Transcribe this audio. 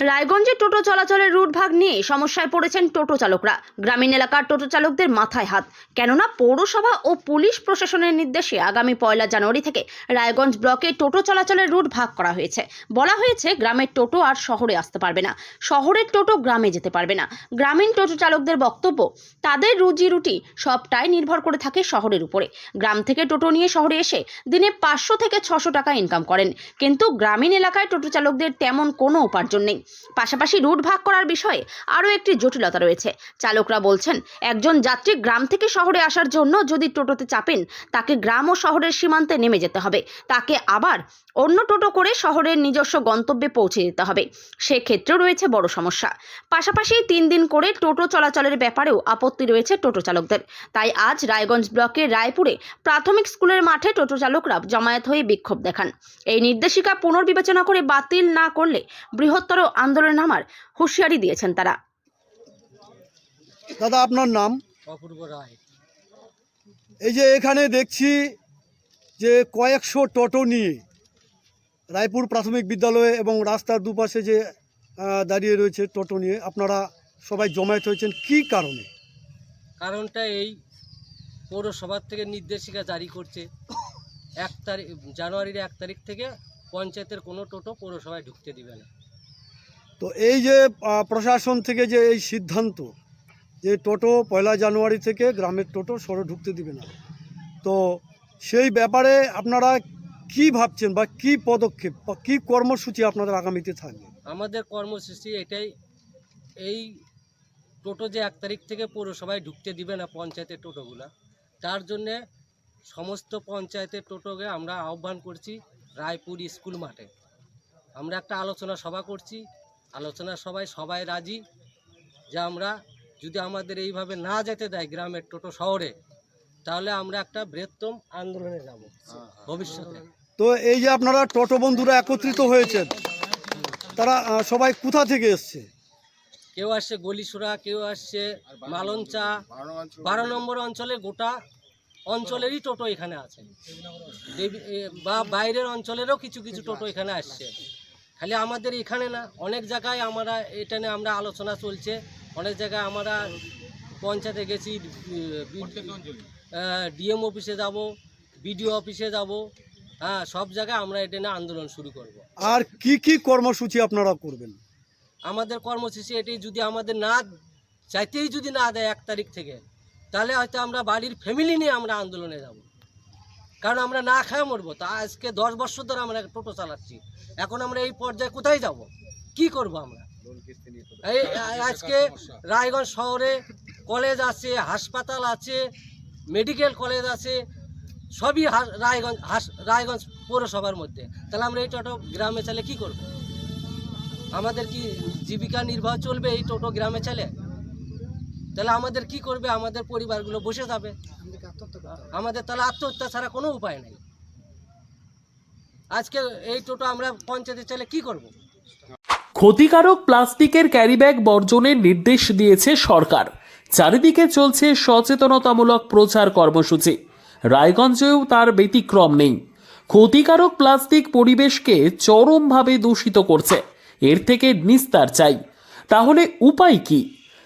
রায়গঞ্জে টোটো চলাচলের রুট ভাগ নিয়ে সমস্যায় পড়েছেন টোটো চালকরা। গ্রামীণ এলাকার টোটো চালকদের মাথায় হাত। কেননা পৌরসভা ও পুলিশ প্রশাসনের নির্দেশে আগামী পয়লা জানুয়ারি থেকে রায়গঞ্জ ব্লকে টোটো চলাচলের রুট ভাগ করা হয়েছে। বলা হয়েছে, গ্রামের টোটো আর শহরে আসতে পারবে না। শহরের টোটো গ্রামে যেতে পারবে না। গ্রামীণ টোটো চালকদের বক্তব্য, তাদের রুজি রুটি সবটাই নির্ভর করে থাকে শহরের উপরে। গ্রাম থেকে টোটো নিয়ে শহরে এসে দিনে পাঁচশো থেকে ছশো টাকা ইনকাম করেন। কিন্তু গ্রামীণ এলাকায় টোটো চালকদের তেমন কোনো উপার্জন নেই। পাশাপাশি রুট ভাগ করার বিষয়ে আরও একটি জটিলতা রয়েছে। চালকরা বলছেন, একজন যাত্রী গ্রাম থেকে শহরে আসার জন্য যদি টোটোতে চাপেন, তাকে গ্রাম ও শহরের সীমান্তে নেমে যেতে হবে। তাকে আবার অন্য টোটো করে শহরের নিজস্ব গন্তব্যে পৌঁছে দিতে হবে। সেক্ষেত্রেও রয়েছে বড় সমস্যা। পাশাপাশি তিন দিন করে টোটো চলাচলের ব্যাপারেও আপত্তি রয়েছে টোটো চালকদের। তাই আজ রায়গঞ্জ ব্লকের রায়পুরে প্রাথমিক স্কুলের মাঠে টোটো চালকরা জমায়েত হয়ে বিক্ষোভ দেখান। এই নির্দেশিকা পুনর্বিবেচনা করে বাতিল না করলে বৃহত্তর আন্দোলনে নামার হুঁশিয়ারি দিয়েছেন তারা। দাদা আপনার নাম? অপূর্ব রায়। এই যে এখানে দেখছি যে কয়েকশো টোটো নিয়ে রায়পুর প্রাথমিক বিদ্যালয়ে এবং রাস্তার দুপাশে যে দাঁড়িয়ে রয়েছে টোটো নিয়ে আপনারা সবাই জমায়েত হয়েছেন কি কারণে? কারণটা এই পৌরসভার থেকে নির্দেশিকা জারি করছে। এক তারিখ জানুয়ারির এক তারিখ থেকে পঞ্চায়েতের কোনো টোটো পৌরসভায় ঢুকতে দিবে না। তো এই যে প্রশাসন থেকে যে এই সিদ্ধান্ত যে টোটো পয়লা জানুয়ারি থেকে গ্রামের টোটো সরে ঢুকতে দিবে না, তো সেই ব্যাপারে আপনারা কি ভাবছেন বা কি পদক্ষেপ বা কী কর্মসূচি আপনাদের আগামীতে থাকবে? আমাদের কর্মসূচি এটাই, এই টোটো যে এক তারিখ থেকে পৌরসভায় ঢুকতে দিবে না পঞ্চায়েতের টোটোগুলা, তার জন্যে সমস্ত পঞ্চায়েতের টোটোকে আমরা আহ্বান করছি রায়পুর স্কুল মাঠে। আমরা একটা আলোচনা সভা করছি আলোচনা সবাই সবাই রাজি যে আমরা যদি আমাদের এইভাবে না যেতে দেয় গ্রামের টোটো শহরে তাহলে আমরা একটা বৃহত্তম আন্দোলনে যাব ভবিষ্যতে। তো এই যে আপনারা টোটো বন্ধুরা একত্রিত হয়েছেন তারা সবাই কোথা থেকে এসছে? কেউ আসছে গলিসুরা কেউ আসছে মালঞ্চা বারো নম্বর অঞ্চলে গোটা অঞ্চলেরই টোটো এখানে আছে। বা বাইরের অঞ্চলেরও কিছু কিছু টোটো এখানে আসছে। খালি আমাদের এখানে না অনেক জায়গায় আমরা এটা নিয়ে আমরা আলোচনা চলছে। অনেক জায়গায় আমরা পঞ্চায়েতে গেছি ডিএম অফিসে যাব বিডিও অফিসে যাব হ্যাঁ সব জায়গায় আমরা এটা নিয়ে আন্দোলন শুরু করব। আর কি কি কর্মসূচি আপনারা করবেন? আমাদের কর্মসূচি এটি যদি আমাদের না চাইতেই যদি না দেয় এক তারিখ থেকে তাহলে হয়তো আমরা বাড়ির ফ্যামিলি নিয়ে আমরা আন্দোলনে যাব। কারণ আমরা না খায় মরবো। তা আজকে দশ বছর ধরে আমরা টোটো চালাচ্ছি। এখন আমরা এই পর্যায়ে কোথায় যাব? কি করব আমরা? এই, আজকে রায়গঞ্জ শহরে কলেজ আছে, হাসপাতাল আছে, মেডিকেল কলেজ আছে, সবই রায়গঞ্জ রায়গঞ্জ পৌরসভার মধ্যে। তাহলে আমরা এই টোটো গ্রামে চালে কি করব? আমাদের কি জীবিকা নির্বাহ চলবে এই টোটো গ্রামে চলে? তাহলে আমাদের কি করবে? আমাদের পরিবারগুলো বসে যাবে। আমাদের তাহলে আত্মহত্যা ছাড়া কোনো উপায় নেই। আজকে এই টোটো আমরা পঞ্চায়েতে চলে কি করব? ক্ষতিকারক প্লাস্টিকের ক্যারিব্যাগ বর্জনের নির্দেশ দিয়েছে সরকার। চারিদিকে চলছে সচেতনতামূলক প্রচার কর্মসূচি। রায়গঞ্জেও তার ব্যতিক্রম নেই। ক্ষতিকারক প্লাস্টিক পরিবেশকে চরমভাবে দূষিত করছে। এর থেকে নিস্তার চাই। তাহলে উপায় কি?